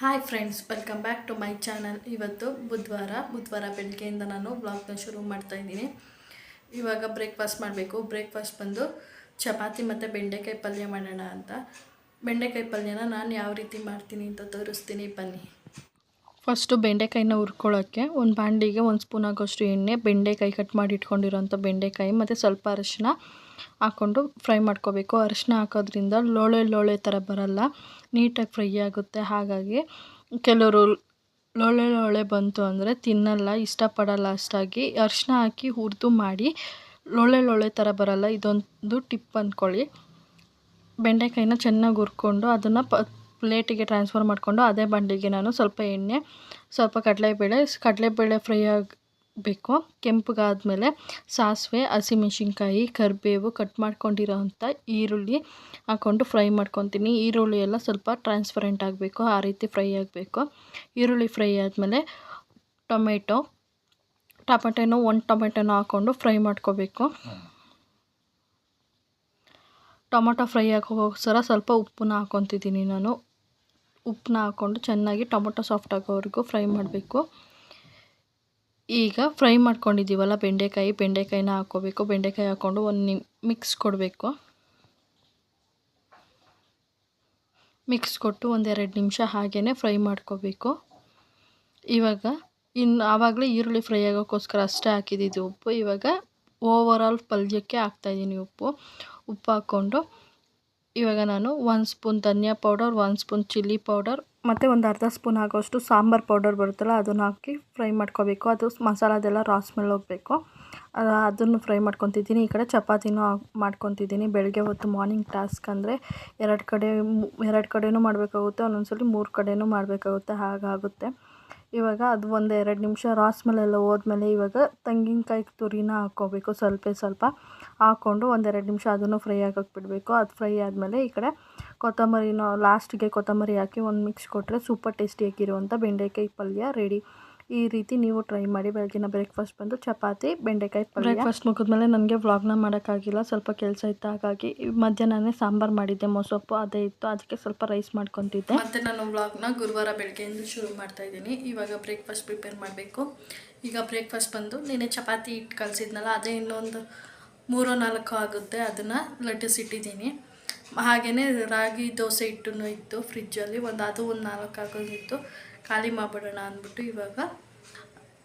Hi friends welcome back to my channel ಇವತ್ತು ಬುಧವಾರ ಬುಧವಾರ ಬೆಳಗ್ಗೆಯಿಂದ ನಾನು ಬ್ಲಾಗ್ನ ಶುರು ಮಾಡ್ತಾ ಇದ್ದೀನಿ. ಇವಾಗ ಬ್ರೇಕ್ಫಾಸ್ಟ್ ಮಾಡಬೇಕು. ಬ್ರೇಕ್ಫಾಸ್ಟ್ ಬಂದು ಚಪಾತಿ ಮತ್ತು ಬೆಂಡೆಕಾಯಿ ಪಲ್ಯ ಮಾಡೋಣ ಅಂತ. ಬೆಂಡೆಕಾಯಿ ಪಲ್ಯನ ನಾನು ಯಾವ ರೀತಿ ಮಾಡ್ತೀನಿ ಅಂತ ತೋರಿಸ್ತೀನಿ, ಬನ್ನಿ. ಫಸ್ಟು ಬೆಂಡೆಕಾಯಿನ ಹುರ್ಕೊಳ್ಳೋಕ್ಕೆ ಒಂದು ಬಾಂಡಿಗೆ ಒಂದು ಸ್ಪೂನ್ ಆಗೋಷ್ಟು ಎಣ್ಣೆ, ಬೆಂಡೆಕಾಯಿ ಕಟ್ ಮಾಡಿ ಇಟ್ಕೊಂಡಿರೋಂಥ ಬೆಂಡೆಕಾಯಿ ಮತ್ತು ಸ್ವಲ್ಪ ಅರಿಶಿನ ಹಾಕ್ಕೊಂಡು ಫ್ರೈ ಮಾಡ್ಕೋಬೇಕು. ಅರಿಶಿನ ಹಾಕೋದ್ರಿಂದ ಲೋಳೆ ಲೋಳೆ ಥರ ಬರಲ್ಲ. ನೀಟಾಗಿ ಫ್ರೈ ಆಗುತ್ತೆ. ಹಾಗಾಗಿ ಕೆಲವರು ಲೋಳೆ ಲೋಳೆ ಬಂತು ಅಂದರೆ ತಿನ್ನಲ್ಲ, ಇಷ್ಟಪಡಲ್ಲ ಅಷ್ಟಾಗಿ. ಅರಿಶಿನ ಹಾಕಿ ಹುರಿದು ಮಾಡಿ ಲೋಳೆ ಲೋಳೆ ಥರ ಬರಲ್ಲ. ಇದೊಂದು ಟಿಪ್ ಅಂದ್ಕೊಳ್ಳಿ. ಬೆಂಡೆಕಾಯಿನ ಚೆನ್ನಾಗಿ ಹುರ್ಕೊಂಡು ಅದನ್ನು ಪ ಪ್ಲೇಟಿಗೆ ಟ್ರಾನ್ಸ್ಫರ್ ಮಾಡಿಕೊಂಡು ಅದೇ ಬಂಡಿಗೆ ನಾನು ಸ್ವಲ್ಪ ಎಣ್ಣೆ, ಸ್ವಲ್ಪ ಕಡಲೆಬೇಳೆ ಕಡಲೆಬೇಳೆ ಫ್ರೈ ಆಗಬೇಕು ಕೆಂಪಗಾದ್ಮೇಲೆ ಸಾಸಿವೆ, ಹಸಿಮೆಣ್ಸಿನ್ಕಾಯಿ, ಕರಿಬೇವು ಕಟ್ ಮಾಡ್ಕೊಂಡಿರೋ ಅಂಥ ಈರುಳ್ಳಿ ಹಾಕ್ಕೊಂಡು ಫ್ರೈ ಮಾಡ್ಕೊತೀನಿ. ಈರುಳ್ಳಿ ಎಲ್ಲ ಸ್ವಲ್ಪ ಟ್ರಾನ್ಸ್ಪರೆಂಟ್ ಆಗಬೇಕು, ಆ ರೀತಿ ಫ್ರೈ ಆಗಬೇಕು. ಈರುಳ್ಳಿ ಫ್ರೈ ಆದಮೇಲೆ ಟೊಮೆಟೊ, ಟೊಮೆಟೊನೂ ಒಂದು ಟೊಮೆಟೊನ ಹಾಕ್ಕೊಂಡು ಫ್ರೈ ಮಾಡ್ಕೋಬೇಕು. ಟೊಮೊಟೊ ಫ್ರೈ ಆಗೋಕ್ಕೋಸ್ಕರ ಸ್ವಲ್ಪ ಉಪ್ಪನ್ನ ಹಾಕ್ಕೊತಿದ್ದೀನಿ ನಾನು. ಉಪ್ಪನ್ನ ಹಾಕ್ಕೊಂಡು ಚೆನ್ನಾಗಿ ಟೊಮೊಟೊ ಸಾಫ್ಟ್ ಆಗೋವರೆಗೂ ಫ್ರೈ ಮಾಡಬೇಕು. ಈಗ ಫ್ರೈ ಮಾಡ್ಕೊಂಡಿದ್ದೀವಲ್ಲ ಬೆಂಡೆಕಾಯಿ, ಬೆಂಡೆಕಾಯಿನ ಹಾಕ್ಕೋಬೇಕು. ಬೆಂಡೆಕಾಯಿ ಹಾಕ್ಕೊಂಡು ಒಂದು ನಿಮ್ ಮಿಕ್ಸ್ ಕೊಡಬೇಕು. ಮಿಕ್ಸ್ ಕೊಟ್ಟು ಒಂದೆರಡು ನಿಮಿಷ ಹಾಗೇ ಫ್ರೈ ಮಾಡ್ಕೋಬೇಕು. ಇವಾಗ ಇನ್ನು ಆವಾಗಲೇ ಈರುಳ್ಳಿ ಫ್ರೈ ಆಗೋಕ್ಕೋಸ್ಕರ ಅಷ್ಟೇ ಹಾಕಿದ್ದಿದ್ದು ಉಪ್ಪು. ಇವಾಗ ಓವರಾಲ್ ಪಲ್ಯಕ್ಕೆ ಹಾಕ್ತಾಯಿದ್ದೀನಿ ಉಪ್ಪು. ಉಪ್ಪು ಹಾಕ್ಕೊಂಡು ಇವಾಗ ನಾನು ಒಂದು ಸ್ಪೂನ್ ಧನಿಯಾ ಪೌಡರ್ ಒಂದು ಸ್ಪೂನ್ ಚಿಲ್ಲಿ ಪೌಡರ್ ಮತ್ತು ಒಂದು ಅರ್ಧ ಸ್ಪೂನ್ ಆಗೋಷ್ಟು ಸಾಂಬಾರು ಪೌಡರ್ ಬರುತ್ತಲ್ಲ, ಅದನ್ನು ಹಾಕಿ ಫ್ರೈ ಮಾಡ್ಕೋಬೇಕು. ಅದು ಮಸಾಲದೆಲ್ಲ ರಾಸ್ ಮೇಲೆ ಹೋಗಬೇಕು. ಅದನ್ನು ಫ್ರೈ ಮಾಡ್ಕೊತಿದ್ದೀನಿ. ಈ ಕಡೆ ಚಪಾತಿನೂ ಮಾಡ್ಕೊತಿದ್ದೀನಿ. ಬೆಳಗ್ಗೆ ಹೊತ್ತು ಮಾರ್ನಿಂಗ್ ಟಾಸ್ಕ್ ಅಂದರೆ ಎರಡು ಕಡೆ ಎರಡು ಕಡೆಯೂ ಮಾಡಬೇಕಾಗುತ್ತೆ, ಒಂದೊಂದ್ಸಲಿ ಮೂರು ಕಡೆಯೂ ಮಾಡಬೇಕಾಗುತ್ತೆ. ಹಾಗಾಗುತ್ತೆ. ಇವಾಗ ಅದು ಒಂದು ಎರಡು ನಿಮಿಷ ರಾಸ್ ಮೇಲೆಲ್ಲ ಹೋದ್ಮೇಲೆ ಇವಾಗ ತೆಂಗಿನಕಾಯಿ ತುರಿನ ಹಾಕ್ಕೋಬೇಕು, ಸ್ವಲ್ಪ ಸ್ವಲ್ಪ ಹಾಕ್ಕೊಂಡು ಒಂದೆರಡು ನಿಮಿಷ ಅದನ್ನು ಫ್ರೈ ಆಗೋಕ್ಕೆ ಬಿಡಬೇಕು. ಅದು ಫ್ರೈ ಆದಮೇಲೆ ಈ ಕಡೆ ಕೊತ್ತಂಬರಿನ ಲಾಸ್ಟಿಗೆ ಕೊತ್ತಂಬರಿ ಹಾಕಿ ಒಂದು ಮಿಕ್ಸ್ ಕೊಟ್ಟರೆ ಸೂಪರ್ ಟೇಸ್ಟಿಯಾಗಿರುವಂಥ ಬೆಂಡೆಕಾಯಿ ಪಲ್ಯ ರೆಡಿ ಈ ರೀತಿ ನೀವು ಟ್ರೈ ಮಾಡಿ ಬೆಳಗಿನ ಬ್ರೇಕ್ಫಾಸ್ಟ್ ಬಂದು ಚಪಾತಿ ಬೆಂಡೆಕಾಯಿ ಪಲ್ಯ. ಬ್ರೇಕ್ಫಾಸ್ಟ್ ಮುಗಿದ್ಮೇಲೆ ನನಗೆ ವ್ಲಾಗ್ನ ಮಾಡೋಕ್ಕಾಗಿಲ್ಲ ಸ್ವಲ್ಪ ಕೆಲಸ ಇತ್ತು ಹಾಗಾಗಿ ಮಧ್ಯಾಹ್ನನೇ ಸಾಂಬಾರು ಮಾಡಿದ್ದೆ ಮೊಸೊಪ್ಪು ಅದೇ ಇತ್ತು ಅದಕ್ಕೆ ಸ್ವಲ್ಪ ರೈಸ್ ಮಾಡ್ಕೊತಿದ್ದೆ. ಮತ್ತು ನಾನು ವ್ಲಾಗ್ನ ಗುರುವಾರ ಬೆಳಗ್ಗೆಯಿಂದ ಶುರು ಮಾಡ್ತಾ ಇದ್ದೀನಿ. ಇವಾಗ ಬ್ರೇಕ್ಫಾಸ್ಟ್ ಪ್ರಿಪೇರ್ ಮಾಡಬೇಕು. ಈಗ ಬ್ರೇಕ್ಫಾಸ್ಟ್ ಬಂದು ನೀನೆ ಚಪಾತಿ ಹಿಟ್ಟು ಕಲಿಸಿದ್ನಲ್ಲ ಅದೇ ಇನ್ನೊಂದು ಮೂರೋ ನಾಲ್ಕು ಆಗುತ್ತೆ ಅದನ್ನು ಲಟ್ಟಿಸಿಟ್ಟಿದ್ದೀನಿ ಹಾಗೆಯೇ ರಾಗಿ ದೋಸೆ ಹಿಟ್ಟು ಇತ್ತು ಫ್ರಿಜ್ಜಲ್ಲಿ ಒಂದು ಅದು ಒಂದು ನಾಲ್ಕು ಆಗೋದಿತ್ತು. ಖಾಲಿ ಮಾಡಿಬಿಡೋಣ ಅಂದ್ಬಿಟ್ಟು ಇವಾಗ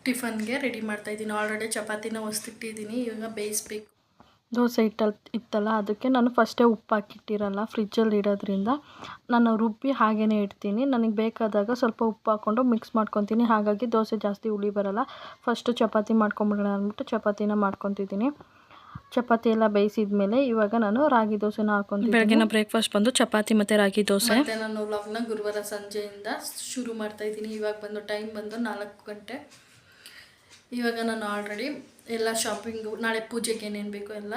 ಟಿಫನ್ಗೆ ರೆಡಿ ಮಾಡ್ತಾಯಿದ್ದೀನಿ ಆಲ್ರೆಡಿ ಚಪಾತಿನ ಹೊಸ್ತಿಟ್ಟಿದ್ದೀನಿ ಇವಾಗ ಬೇಯಿಸ್ಬೇಕು. ದೋಸೆ ಇಟ್ಟಲ್ ಇತ್ತಲ್ಲ, ಅದಕ್ಕೆ ನಾನು ಫಸ್ಟೇ ಉಪ್ಪು ಹಾಕಿಟ್ಟಿರಲ್ಲ ಫ್ರಿಜ್ಜಲ್ಲಿ ಇಡೋದ್ರಿಂದ. ನಾನು ರುಬ್ಬಿ ಹಾಗೇ ಇಡ್ತೀನಿ. ನನಗೆ ಬೇಕಾದಾಗ ಸ್ವಲ್ಪ ಉಪ್ಪು ಹಾಕ್ಕೊಂಡು ಮಿಕ್ಸ್ ಮಾಡ್ಕೊತೀನಿ. ಹಾಗಾಗಿ ದೋಸೆ ಜಾಸ್ತಿ ಹುಳಿ ಬರೋಲ್ಲ. ಫಸ್ಟು ಚಪಾತಿ ಮಾಡ್ಕೊಂಬಿಡೋಣ ಅಂದ್ಬಿಟ್ಟು ಚಪಾತಿನ ಮಾಡ್ಕೊತಿದ್ದೀನಿ. ಚಪಾತಿ ಎಲ್ಲ ಬೇಯಿಸಿದ ಮೇಲೆ ಇವಾಗ ನಾನು ರಾಗಿ ದೋಸೆನ ಹಾಕೊಂಡು ಬೆಳಗಿನ ಬ್ರೇಕ್ಫಾಸ್ಟ್ ಬಂದು ಚಪಾತಿ ಮತ್ತು ರಾಗಿ ದೋಸೆ. ಮತ್ತು ನಾನು ವ್ಲಾಗ್ನ ಗುರುವಾರ ಸಂಜೆಯಿಂದ ಶುರು ಮಾಡ್ತಾ ಇದ್ದೀನಿ. ಇವಾಗ ಬಂದು ಟೈಮ್ ಬಂದು ನಾಲ್ಕು ಗಂಟೆ. ಇವಾಗ ನಾನು ಆಲ್ರೆಡಿ ಎಲ್ಲ ಶಾಪಿಂಗು ನಾಳೆ ಪೂಜೆಗೆ ಏನೇನು ಬೇಕು ಎಲ್ಲ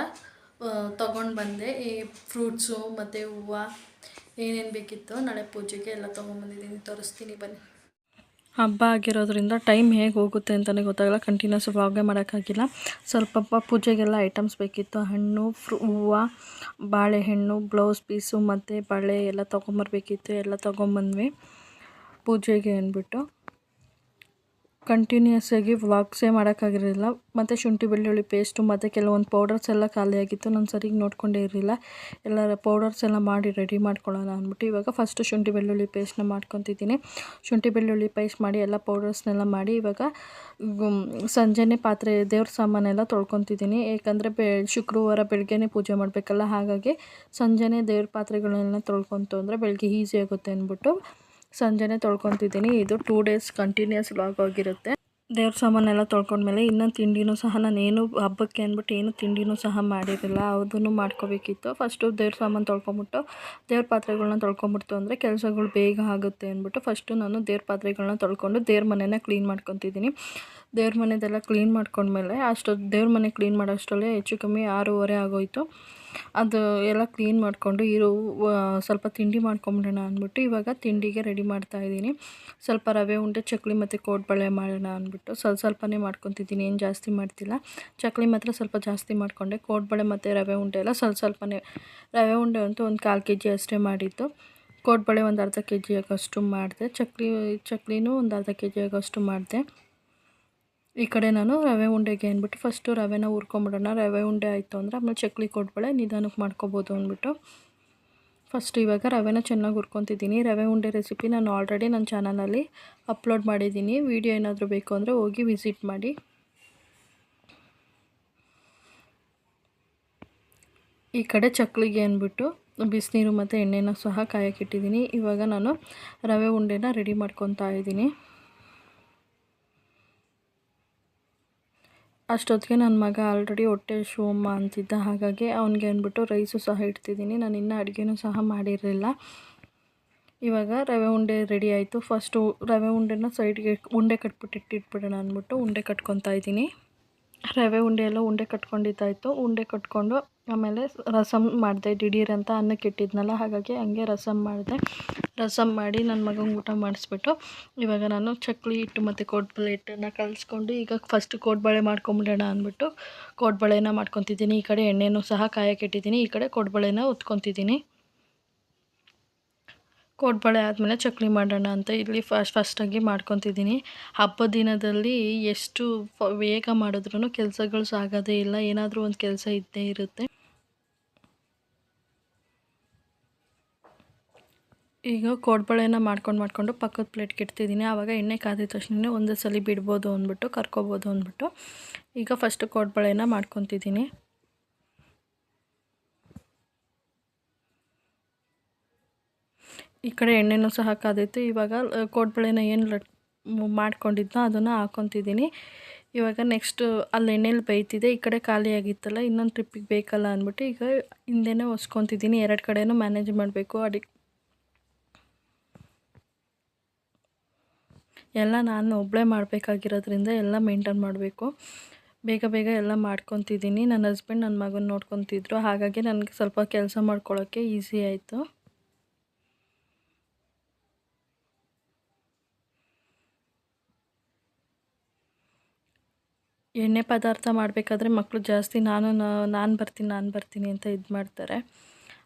ತೊಗೊಂಡು ಬಂದೆ. ಈ ಫ್ರೂಟ್ಸು ಮತ್ತು ಹೂವು ಏನೇನು ಬೇಕಿತ್ತು ನಾಳೆ ಪೂಜೆಗೆ ಎಲ್ಲ ತೊಗೊಂಬಂದಿದ್ದೀನಿ ತೋರಿಸ್ತೀನಿ ಬನ್ನಿ. ಹಬ್ಬ ಆಗಿರೋದ್ರಿಂದ ಟೈಮ್ ಹೇಗೆ ಹೋಗುತ್ತೆ ಅಂತಲೇ ಗೊತ್ತಾಗಲ್ಲ. ಕಂಟಿನ್ಯೂಸ್ ವ್ಲಾಗೇ ಮಾಡೋಕ್ಕಾಗಿಲ್ಲ. ಸ್ವಲ್ಪ ಪೂಜೆಗೆಲ್ಲ ಐಟಮ್ಸ್ ಬೇಕಿತ್ತು. ಹಣ್ಣು, ಫ್ರೂ, ಹೂವು, ಬಾಳೆಹಣ್ಣು, ಬ್ಲೌಸ್ ಪೀಸು, ಮತ್ತು ಬಳೆ ಎಲ್ಲ ತೊಗೊಂಬರ್ಬೇಕಿತ್ತು. ಎಲ್ಲ ತೊಗೊಂಬಂದ್ವಿ ಪೂಜೆಗೆ ಅಂದ್ಬಿಟ್ಟು. ಕಂಟಿನ್ಯೂಸ್ ಆಗಿ ಮಾಡೋಕ್ಕಾಗಿರಲಿಲ್ಲ ಮತ್ತು ಶುಂಠಿ, ಬೆಳ್ಳುಳ್ಳಿ ಪೇಸ್ಟು ಮತ್ತು ಕೆಲವೊಂದು ಪೌಡರ್ಸ್ ಎಲ್ಲ ಖಾಲಿಯಾಗಿತ್ತು ನಾನು ಸರಿಗೆ ನೋಡ್ಕೊಂಡೇ ಇರಲಿಲ್ಲ. ಎಲ್ಲ ಪೌಡರ್ಸ್ ಎಲ್ಲ ಮಾಡಿ ರೆಡಿ ಮಾಡ್ಕೊಳ್ಳೋಣ ಅಂದ್ಬಿಟ್ಟು ಇವಾಗ ಫಸ್ಟು ಶುಂಠಿ, ಬೆಳ್ಳುಳ್ಳಿ ಪೇಸ್ಟ್ನ ಮಾಡ್ಕೊತಿದ್ದೀನಿ. ಶುಂಠಿ, ಬೆಳ್ಳುಳ್ಳಿ ಪೇಸ್ಟ್ ಮಾಡಿ ಎಲ್ಲ ಪೌಡರ್ಸ್ನೆಲ್ಲ ಮಾಡಿ ಇವಾಗ ಸಂಜೆನೆ ಪಾತ್ರೆ, ದೇವ್ರ ಸಾಮಾನೆಲ್ಲ ತೊಳ್ಕೊತಿದ್ದೀನಿ. ಏಕೆಂದರೆ ಬೆ, ಶುಕ್ರವಾರ ಬೆಳಗ್ಗೆನೇ ಪೂಜೆ ಮಾಡಬೇಕಲ್ಲ, ಹಾಗಾಗಿ ಸಂಜೆನೇ ದೇವ್ರ ಪಾತ್ರೆಗಳನ್ನೆಲ್ಲ ತೊಳ್ಕೊತು ಅಂದರೆ ಬೆಳಗ್ಗೆ ಈಸಿ ಆಗುತ್ತೆ ಅಂದ್ಬಿಟ್ಟು ಸಂಜೆನೇ ತೊಳ್ಕೊತಿದ್ದೀನಿ. ಇದು ಟೂ ಡೇಸ್ ಕಂಟಿನ್ಯೂಸ್ ಲಾಗ್ ಆಗಿರುತ್ತೆ. ದೇವ್ರ ಸಾಮಾನೆಲ್ಲ ತೊಳ್ಕೊಂಡ್ಮೇಲೆ ಇನ್ನೊಂದು ತಿಂಡಿನೂ ಸಹ ನಾನು ಏನು ಹಬ್ಬಕ್ಕೆ ಅಂದ್ಬಿಟ್ಟು ಏನು ತಿಂಡಿನೂ ಸಹ ಮಾಡಿರಲಿಲ್ಲ. ಅದನ್ನು ಮಾಡ್ಕೋಬೇಕಿತ್ತು. ಫಸ್ಟು ದೇವ್ರ ಸಾಮಾನು ತೊಳ್ಕೊಂಬಿಟ್ಟು, ದೇವ್ರ ಪಾತ್ರೆಗಳನ್ನ ತೊಳ್ಕೊಂಬಿಡ್ತು ಅಂದರೆ ಕೆಲಸಗಳು ಬೇಗ ಆಗುತ್ತೆ ಅಂದ್ಬಿಟ್ಟು ಫಸ್ಟು ನಾನು ದೇವ್ರ ಪಾತ್ರೆಗಳನ್ನ ತೊಳ್ಕೊಂಡು ದೇವ್ರ ಮನೆನ ಕ್ಲೀನ್ ಮಾಡ್ಕೊತಿದ್ದೀನಿ. ದೇವ್ರ ಮನೆದೆಲ್ಲ ಕ್ಲೀನ್ ಮಾಡ್ಕೊಂಡ್ಮೇಲೆ ಅಷ್ಟು ದೇವ್ರ ಮನೆ ಕ್ಲೀನ್ ಮಾಡೋಷ್ಟರಲ್ಲೇ ಹೆಚ್ಚು ಕಮ್ಮಿ ಆರೂವರೆ ಆಗೋಯಿತು. ಅದು ಎಲ್ಲ ಕ್ಲೀನ್ ಮಾಡಿಕೊಂಡು ಇರೋ ಸ್ವಲ್ಪ ತಿಂಡಿ ಮಾಡ್ಕೊಂಬಿಡೋಣ ಅಂದ್ಬಿಟ್ಟು ಇವಾಗ ತಿಂಡಿಗೆ ರೆಡಿ ಮಾಡ್ತಾ ಇದ್ದೀನಿ. ಸ್ವಲ್ಪ ರವೆ ಉಂಡೆ, ಚಕ್ಲಿ ಮತ್ತು ಕೋಡ್ಬಳೆ ಮಾಡೋಣ ಅಂದ್ಬಿಟ್ಟು ಸ್ವಲ್ಪ ಸ್ವಲ್ಪನೇ ಮಾಡ್ಕೊತಿದ್ದೀನಿ, ಏನು ಜಾಸ್ತಿ ಮಾಡ್ತಿಲ್ಲ. ಚಕ್ಲಿ ಮಾತ್ರ ಸ್ವಲ್ಪ ಜಾಸ್ತಿ ಮಾಡಿಕೊಂಡೆ, ಕೋಡ್ಬಳೆ ಮತ್ತು ರವೆ ಉಂಡೆ ಎಲ್ಲ ಸ್ವಲ್ಪ ಸ್ವಲ್ಪನೇ, ರವೆ ಉಂಡೆ ಅಂತೂ ಒಂದು ಕಾಲು ಕೆ ಜಿ ಅಷ್ಟೇ ಮಾಡಿದ್ದು. ಕೋಡ್ಬಳೆ ಒಂದು ಅರ್ಧ ಕೆ ಜಿ ಆಗೋಷ್ಟು ಮಾಡಿದೆ, ಚಕ್ಲಿ, ಚಕ್ಲಿನೂ ಒಂದು ಅರ್ಧ ಕೆ ಜಿ ಆಗೋಷ್ಟು ಮಾಡಿದೆ. ಈ ಕಡೆ ನಾನು ರವೆ ಉಂಡೆಗೆ ಅಂದ್ಬಿಟ್ಟು ಫಸ್ಟು ರವೆನ ಹುರ್ಕೊಂಬಿಡೋಣ. ರವೆ ಉಂಡೆ ಆಯಿತು ಅಂದರೆ ಆಮೇಲೆ ಚಕ್ಲಿ ಕೊಟ್ಬಳೆ ನಿಧಾನಕ್ಕೆ ಮಾಡ್ಕೊಬೋದು ಅಂದ್ಬಿಟ್ಟು. ಫಸ್ಟ್ ಇವಾಗ ರವೆನ ಚೆನ್ನಾಗಿ ಹುರ್ಕೊತಿದ್ದೀನಿ. ರವೆ ಉಂಡೆ ರೆಸಿಪಿ ನಾನು ಆಲ್ರೆಡಿ ನನ್ನ ಚಾನಲಲ್ಲಿ ಅಪ್ಲೋಡ್ ಮಾಡಿದ್ದೀನಿ. ವಿಡಿಯೋ ಏನಾದರೂ ಬೇಕು ಅಂದರೆ ಹೋಗಿ ವಿಸಿಟ್ ಮಾಡಿ. ಈ ಕಡೆ ಚಕ್ಲಿಗೆ ಅಂದ್ಬಿಟ್ಟು ಬಿಸಿನೀರು ಮತ್ತು ಎಣ್ಣೆನ ಸಹ ಕಾಯಕ್ಕಿಟ್ಟಿದ್ದೀನಿ ಇವಾಗ ನಾನು ರವೆ ಉಂಡೆನ ರೆಡಿ ಮಾಡ್ಕೊತಾ ಇದ್ದೀನಿ. ಅಷ್ಟೊತ್ತಿಗೆ ನನ್ನ ಮಗ ಆಲ್ರೆಡಿ ಹೊಟ್ಟೆ ಶೋಮ ಅಂತಿದ್ದ ಹಾಗಾಗಿ ಅವನಿಗೆ ಅಂದ್ಬಿಟ್ಟು ರೈಸು ಸಹ ಇಡ್ತಿದ್ದೀನಿ. ನಾನು ಇನ್ನೂ ಅಡುಗೆನೂ ಸಹ ಮಾಡಿರಲಿಲ್ಲ. ಇವಾಗ ರವೆ ಉಂಡೆ ರೆಡಿ ಆಯಿತು. ಫಸ್ಟು ರವೆ ಉಂಡೆನ ಸೈಡ್ಗೆ ಉಂಡೆ ಕಟ್ಬಿಟ್ಟು ಇಟ್ಟಿಟ್ಬಿಡೋಣ ಅಂದ್ಬಿಟ್ಟು ಉಂಡೆ ಕಟ್ಕೊತಾ ಇದ್ದೀನಿ. ರವೆ ಉಂಡೆ ಎಲ್ಲ ಉಂಡೆ ಕಟ್ಕೊಂಡಿದ್ದಾಯಿತು. ಉಂಡೆ ಕಟ್ಕೊಂಡು ಆಮೇಲೆ ರಸಮ್ ಮಾಡಿದೆ ದಿಢೀರ್ ಅಂತ ಅನ್ನಕ್ಕೆ ಇಟ್ಟಿದ್ನಲ್ಲ, ಹಾಗಾಗಿ ಹಂಗೆ ರಸಮ್ ಮಾಡಿದೆ. ರಸಮ್ ಮಾಡಿ ನನ್ನ ಮಗಂಗೆ ಊಟ ಮಾಡಿಸ್ಬಿಟ್ಟು ಇವಾಗ ನಾನು ಚಕ್ಲಿ ಹಿಟ್ಟು ಮತ್ತು ಕೋಡ್ಬಳೆ ಹಿಟ್ಟನ್ನು ಕಲಿಸ್ಕೊಂಡು ಈಗ ಫಸ್ಟ್ ಕೋಡ್ಬಳೆ ಮಾಡ್ಕೊಂಬಿಡೋಣ ಅಂದ್ಬಿಟ್ಟು ಕೋಡ್ಬಳೆನ ಮಾಡ್ಕೊತಿದ್ದೀನಿ. ಈ ಕಡೆ ಎಣ್ಣೆನೂ ಸಹ ಕಾಯಕ್ಕೆ ಇಟ್ಟಿದ್ದೀನಿ. ಈ ಕಡೆ ಕೋಡ್ಬಳೆನ ಉತ್ಕೊತಿದ್ದೀನಿ. ಕೋಡ್ಬಳೆ ಆದಮೇಲೆ ಚಕ್ಲಿ ಮಾಡೋಣ ಅಂತ ಇಲ್ಲಿ ಫಸ್ಟ್ ಫಸ್ಟಾಗಿ ಮಾಡ್ಕೊತಿದ್ದೀನಿ. ಹಬ್ಬದ ದಿನದಲ್ಲಿ ಎಷ್ಟು ವೇಗ ಮಾಡಿದ್ರೂ ಕೆಲಸಗಳು ಸಾಗೋದೇ ಇಲ್ಲ. ಏನಾದರೂ ಒಂದು ಕೆಲಸ ಇದ್ದೇ ಇರುತ್ತೆ. ಈಗ ಕೋಡ್ಬಳೆನ ಮಾಡ್ಕೊಂಡು ಮಾಡಿಕೊಂಡು ಪಕ್ಕದ ಪ್ಲೇಟ್ಗೆ ಇಡ್ತಿದ್ದೀನಿ ಆವಾಗ ಎಣ್ಣೆ ಕಾದಿದ ತಕ್ಷಣ ಒಂದೇ ಸಲ ಬಿಡ್ಬೋದು ಅಂದ್ಬಿಟ್ಟು, ಕರ್ಕೋಬೋದು ಅಂದ್ಬಿಟ್ಟು ಈಗ ಫಸ್ಟು ಕೋಡ್ಬಳೆನ ಮಾಡ್ಕೊತಿದ್ದೀನಿ. ಈ ಕಡೆ ಎಣ್ಣೆನೂ ಸಹ ಕಾದಿತ್ತು. ಇವಾಗ ಕೋಡ್ಬಳೆನ ಏನು ಲಟ್ ಮಾಡ್ಕೊಂಡಿದ್ನೋ ಅದನ್ನು ಹಾಕ್ಕೊತಿದ್ದೀನಿ ಇವಾಗ ನೆಕ್ಸ್ಟ್ ಅಲ್ಲಿ ಎಣ್ಣೆಲಿ ಬೇಯ್ತಿದೆ. ಈ ಕಡೆ ಖಾಲಿ ಆಗಿತ್ತಲ್ಲ, ಇನ್ನೊಂದು ಟ್ರಿಪ್ಪಿಗೆ ಬೇಕಲ್ಲ ಅಂದ್ಬಿಟ್ಟು ಈಗ ಹಿಂದೆ ಒಸ್ಕೊತಿದ್ದೀನಿ. ಎರಡು ಕಡೆನೂ ಮ್ಯಾನೇಜ್ ಮಾಡಬೇಕು. ಅಡಿ, ಎಲ್ಲ ನಾನು ಒಬ್ಬಳೇ ಮಾಡಬೇಕಾಗಿರೋದ್ರಿಂದ ಎಲ್ಲ ಮೇಂಟೈನ್ ಮಾಡಬೇಕು. ಬೇಗ ಬೇಗ ಎಲ್ಲ ಮಾಡ್ಕೊತಿದ್ದೀನಿ. ನನ್ನ ಹಸ್ಬೆಂಡ್ ನನ್ನ ಮಗನ ನೋಡ್ಕೊತಿದ್ರು. ಹಾಗಾಗಿ ನನಗೆ ಸ್ವಲ್ಪ ಕೆಲಸ ಮಾಡ್ಕೊಳ್ಳೋಕ್ಕೆ ಈಸಿ ಆಯಿತು. ಎಣ್ಣೆ ಪದಾರ್ಥ ಮಾಡಬೇಕಾದ್ರೆ ಮಕ್ಕಳು ಜಾಸ್ತಿ ನಾನು ನಾನು ಬರ್ತೀನಿ ನಾನು ಬರ್ತೀನಿ ಅಂತ ಇದು ಮಾಡ್ತಾರೆ.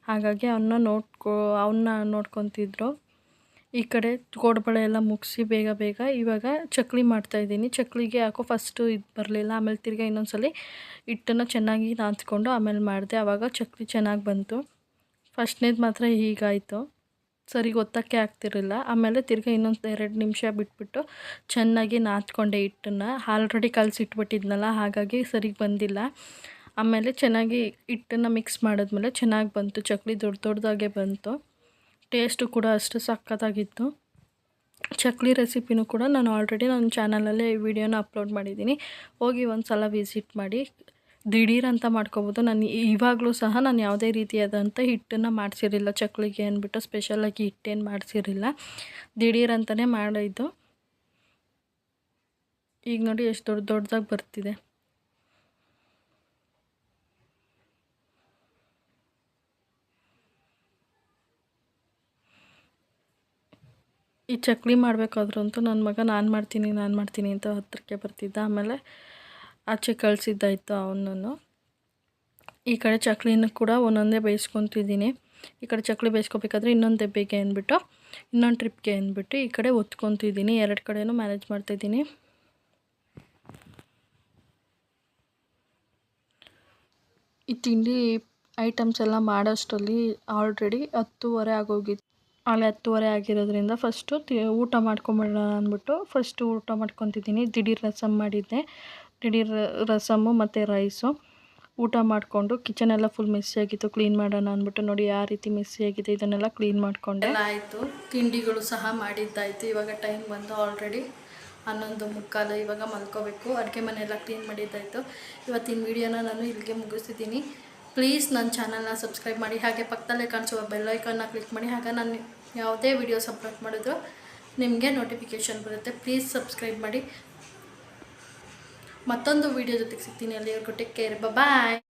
ಹಾಗಾಗಿ ಅವನ್ನ ನೋಡ್ಕೋ ಅವನ್ನ ನೋಡ್ಕೊತಿದ್ರು. ಈ ಕಡೆ ಕೋಡ್ಬಳೆ ಎಲ್ಲ ಮುಗಿಸಿ ಬೇಗ ಬೇಗ ಇವಾಗ ಚಕ್ಲಿ ಮಾಡ್ತಾಯಿದ್ದೀನಿ ಚಕ್ಲಿಗೆ ಯಾಕೋ ಫಸ್ಟು ಇದು ಬರಲಿಲ್ಲ, ಆಮೇಲೆ ತಿರ್ಗಿ ಇನ್ನೊಂದು ಹಿಟ್ಟನ್ನು ಚೆನ್ನಾಗಿ ನಾದ್ಕೊಂಡು ಆಮೇಲೆ ಮಾಡಿದೆ. ಆವಾಗ ಚಕ್ಲಿ ಚೆನ್ನಾಗಿ ಬಂತು. ಫಸ್ಟ್ನೇದು ಮಾತ್ರ ಹೀಗಾಯಿತು. ಸರಿ ಗೊತ್ತಕ್ಕೆ ಆಗ್ತಿರಲಿಲ್ಲ. ಆಮೇಲೆ ತಿರ್ಗಿ ಇನ್ನೊಂದು ಎರಡು ನಿಮಿಷ ಬಿಟ್ಬಿಟ್ಟು ಚೆನ್ನಾಗಿ ನಾದ್ಕೊಂಡೆ ಹಿಟ್ಟನ್ನು. ಆಲ್ರೆಡಿ ಕಲಸಿಟ್ಬಿಟ್ಟಿದ್ನಲ್ಲ, ಹಾಗಾಗಿ ಸರಿಗೆ ಬಂದಿಲ್ಲ. ಆಮೇಲೆ ಚೆನ್ನಾಗಿ ಹಿಟ್ಟನ್ನು ಮಿಕ್ಸ್ ಮಾಡಿದ್ಮೇಲೆ ಚೆನ್ನಾಗಿ ಬಂತು. ಚಕ್ಲಿ ದೊಡ್ಡ ದೊಡ್ಡದಾಗೆ ಬಂತು. ಟೇಸ್ಟು ಕೂಡ ಅಷ್ಟು ಸಕ್ಕತ್ತಾಗಿತ್ತು. ಚಕ್ಲಿ ರೆಸಿಪಿನೂ ಕೂಡ ನಾನು ಆಲ್ರೆಡಿ ನನ್ನ ಚಾನಲಲ್ಲೇ ವಿಡಿಯೋನ ಅಪ್ಲೋಡ್ ಮಾಡಿದ್ದೀನಿ. ಹೋಗಿ ಒಂದು ಸಲ ವಿಸಿಟ್ ಮಾಡಿ. ದಿಢೀರ್ ಅಂತ ಮಾಡ್ಕೋಬೋದು. ನಾನು ಇವಾಗಲೂ ಸಹ ನಾನು ಯಾವುದೇ ರೀತಿಯಾದಂಥ ಹಿಟ್ಟನ್ನು ಮಾಡಿಸಿರಲಿಲ್ಲ. ಚಕ್ಕಲಿಗೆ ಅಂದ್ಬಿಟ್ಟು ಸ್ಪೆಷಲಾಗಿ ಹಿಟ್ಟೇನು ಮಾಡಿಸಿರಲಿಲ್ಲ. ದಿಢೀರ್ ಅಂತಲೇ ಮಾಡಿದ್ದು. ಈಗ ನೋಡಿ ಎಷ್ಟು ದೊಡ್ಡ ದೊಡ್ಡದಾಗಿ ಬರ್ತಿದೆ. ಈ ಚಕ್ಲಿ ಮಾಡಬೇಕಾದ್ರಂತೂ ನನ್ನ ಮಗ ನಾನು ಮಾಡ್ತೀನಿ ನಾನು ಮಾಡ್ತೀನಿ ಅಂತ ಹತ್ತಿರಕ್ಕೆ ಬರ್ತಿದ್ದ. ಆಮೇಲೆ ಆಚೆ ಕಳಿಸಿದ್ದಾಯಿತು ಅವನನ್ನು. ಈ ಕಡೆ ಚಕ್ಲಿನ ಕೂಡ ಒಂದೊಂದೇ ಬೇಯಿಸ್ಕೊತಿದ್ದೀನಿ. ಈ ಕಡೆ ಚಕ್ಲಿ ಬೇಯಿಸ್ಕೋಬೇಕಾದ್ರೆ ಇನ್ನೊಂದು ದೆಬ್ಬೆಗೆ ಅಂದ್ಬಿಟ್ಟು, ಇನ್ನೊಂದು ಟ್ರಿಪ್ಗೆ ಅಂದ್ಬಿಟ್ಟು ಈ ಕಡೆ ಒತ್ಕೊತಿದ್ದೀನಿ. ಎರಡು ಕಡೆಯೂ ಮ್ಯಾನೇಜ್ ಮಾಡ್ತಾಯಿದ್ದೀನಿ ಈ ತಿಂಡಿ ಐಟಮ್ಸ್ ಎಲ್ಲ ಮಾಡೋಷ್ಟರಲ್ಲಿ ಆಲ್ರೆಡಿ ಹತ್ತುವರೆ ಆಗೋಗಿತ್ತು. ಅಲ್ಲಿ ಹತ್ತುವರೆ ಆಗಿರೋದ್ರಿಂದ ಫಸ್ಟು ತಿ ಊಟ ಮಾಡ್ಕೊಂಬಿಡೋಣ ಅಂದ್ಬಿಟ್ಟು ಫಸ್ಟು ಊಟ ಮಾಡ್ಕೊತಿದ್ದೀನಿ. ದಿಢೀರ್ ರಸಮ್ ಮಾಡಿದ್ದೆ. ದಿಢೀರ್ ರಸಮ್ಮು ಮತ್ತು ರೈಸು. ಊಟ ಮಾಡಿಕೊಂಡು ಕಿಚನ್ ಎಲ್ಲ ಫುಲ್ ಮೆಸ್ಸಿ ಆಗಿತ್ತು ಕ್ಲೀನ್ ಮಾಡೋಣ ಅಂದ್ಬಿಟ್ಟು ನೋಡಿ ಯಾವ ರೀತಿ ಮೆಸ್ಸಿ ಆಗಿದೆ ಇದನ್ನೆಲ್ಲ ಕ್ಲೀನ್ ಮಾಡಿಕೊಂಡೆ. ಆಯಿತು. ತಿಂಡಿಗಳು ಸಹ ಮಾಡಿದ್ದಾಯಿತು. ಇವಾಗ ಟೈಮ್ ಬಂದು ಆಲ್ರೆಡಿ ಹನ್ನೊಂದು ಮುಕ್ಕಾಲು ಇವಾಗ ಮಲ್ಕೋಬೇಕು. ಅಡುಗೆ ಮನೆಯೆಲ್ಲ ಕ್ಲೀನ್ ಮಾಡಿದ್ದಾಯಿತು. ಇವತ್ತಿನ ವೀಡಿಯೋನ ನಾನು ಇಲ್ಲಿಗೆ ಮುಗಿಸ್ತಿದ್ದೀನಿ. ಪ್ಲೀಸ್ ನನ್ನ ಚಾನಲ್ನ ಸಬ್ಸ್ಕ್ರೈಬ್ ಮಾಡಿ. ಹಾಗೆ ಪಕ್ಕದಲ್ಲೇ ಕಾಣಿಸುವ ಬೆಲ್ಲೈಕನ್ನ ಕ್ಲಿಕ್ ಮಾಡಿ. ಹಾಗೆ ನಾನು ಯಾವುದೇ ವೀಡಿಯೋಸ್ ಅಪ್ಲೋಡ್ ಮಾಡಿದ್ರು ನಿಮಗೆ ನೋಟಿಫಿಕೇಷನ್ ಬರುತ್ತೆ. ಪ್ಲೀಸ್ ಸಬ್ಸ್ಕ್ರೈಬ್ ಮಾಡಿ. ಮತ್ತೊಂದು ವಿಡಿಯೋ ಜೊತೆಗೆ ಸಿಗ್ತೀನಿ. ಅಲ್ಲಿವರೆಗೂ ಟೇಕ್ ಕೇರ್ ಬಾಯ್